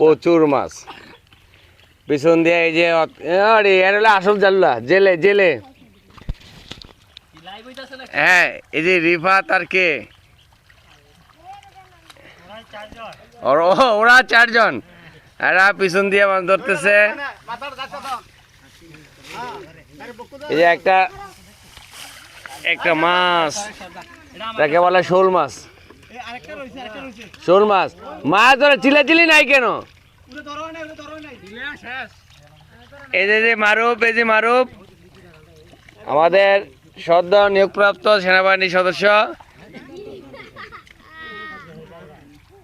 প্রচুর মাছ। পিছন দিয়ে এই যে আরে এর হলো আসল জাল্লা। জেলে জেলে। হ্যাঁ এই যে রিফাত আর কে? ওরা চারজন। এরা পিছন দিয়ে মাছ ধরতেছে। এই যে একটা একটা মাছ। তাকে বলে শোল মাছ। শোল মাছ মাছ ধরে চিলাচিলি নাই কেন? এই যে মারুপ এই যে মারুপ আমাদের সদ্য নিয়োগপ্রাপ্ত সেনাবাহিনীর সদস্য।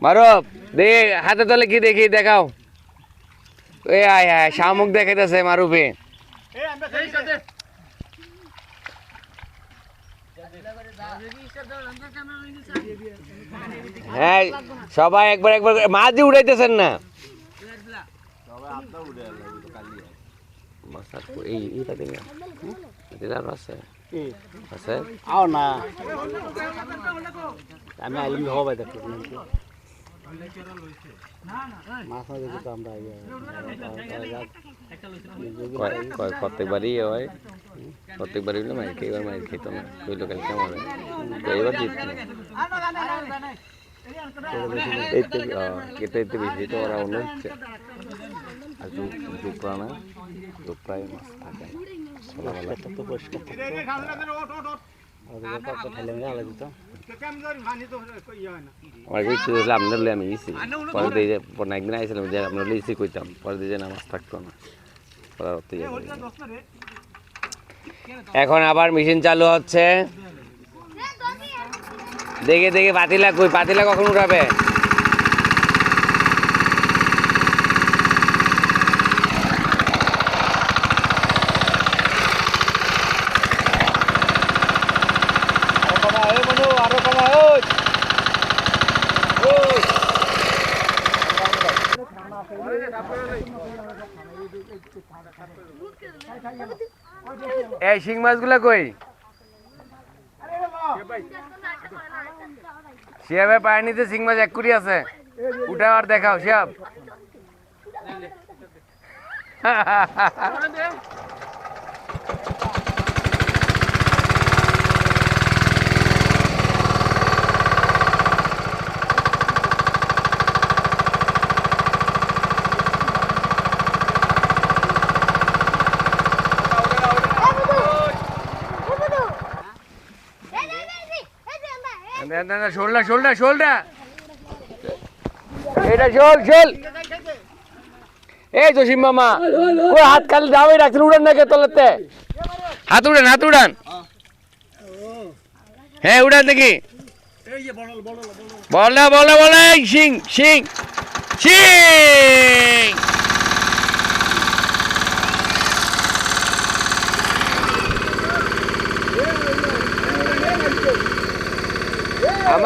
মারুপ দেখি হাতে তলে কি দেখি দেখাও। এ আয় আয় শামুক দেখাইতেছে মারুপে হ্যাঁ সবাই একবার একবার মাছ দিয়ে উড়াইতেছেন না? আমি আইলি হবে দেখো প্রত্যেকবারই হয়। প্রত্যেকবারই হইলে মাইর এবার মাইর খেতো না কইলো কাল কেমন হয় তো এবার জিত না এই তো কেটে এতে বেশি তো ওরা অন্য হচ্ছে। আর আমার কিছু হলে আপনার আমি ইসি পরে দিয়ে পরে একদিন আইছিলাম যে আপনার ইসি কইতাম। পরে দিয়ে নামাজ থাকতো না। এখন আবার মেশিন চালু হচ্ছে। দেখে দেখে পাতিলা কই পাতিলা কখন উঠাবে এই শিং মাছগুলা কই? শিয়াবে পায়নিতে শিং মাছ এক কুড়ি আছে। উঠে আর দেখাও শিয়াব। শোলটা শোলটা শোলটা এটা শোল শোল এই জসিম মামা কই হাত খালি দামই রাখছেন উড়ান নাকি তলাতে? হাত উড়ান হাত উড়ান। হ্যাঁ উড়ান দেখি। বলা বলা বলা সিং সিং সিং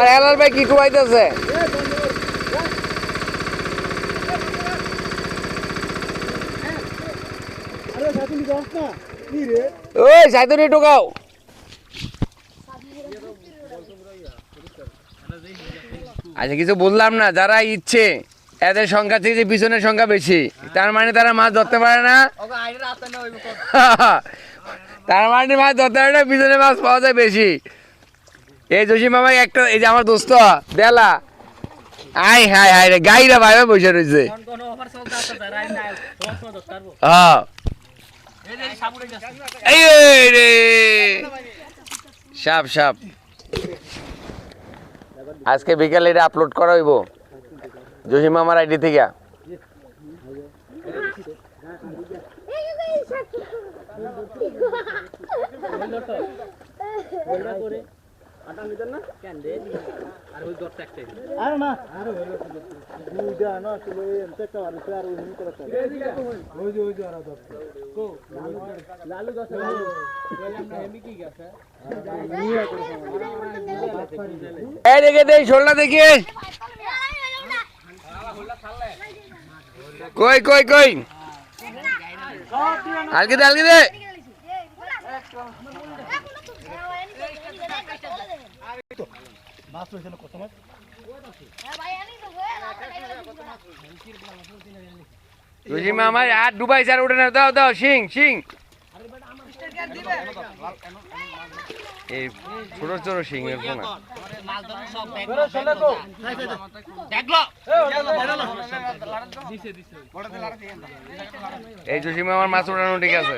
আমার হেলাল ভাই কি ওই সাইতুনি আচ্ছা কিছু বললাম না, যারা ইচ্ছে, এদের সংখ্যা থেকে যে পিছনের সংখ্যা বেশি, তার মানে তারা মাছ ধরতে পারে না। তার মানে মাছ ধরতে পারে না, পিছনে মাছ পাওয়া যায় বেশি। এই জসিম মামা, একটা, এই যে আমার দোস্ত, বেলা। আই, হাই হাই রে, গাইরা ভাই বসে রয়েছে হ্যাঁ। এই সাপ সাপ। আজকে বিকালে এটা আপলোড করা হইব। জসিম মামার আইডি থেকে। আর না আর দুইটা না আসলে এমতে একটা আর আর উনি করে চলে ওই যে ওই যে আর দশ কো লালু দশ লালু আমরা হেমি কি গেছে এই দেখে দে শোলনা দেখি কই কই কই আলকে দে আলকে দে মাছ কত মাছ? আর ডুবাই স্যার উঠে না দাও দাও সিং সিং এই ছোট ছোট সিং এর না। এই জসিম আমার মাছ উঠানো ঠিক আছে।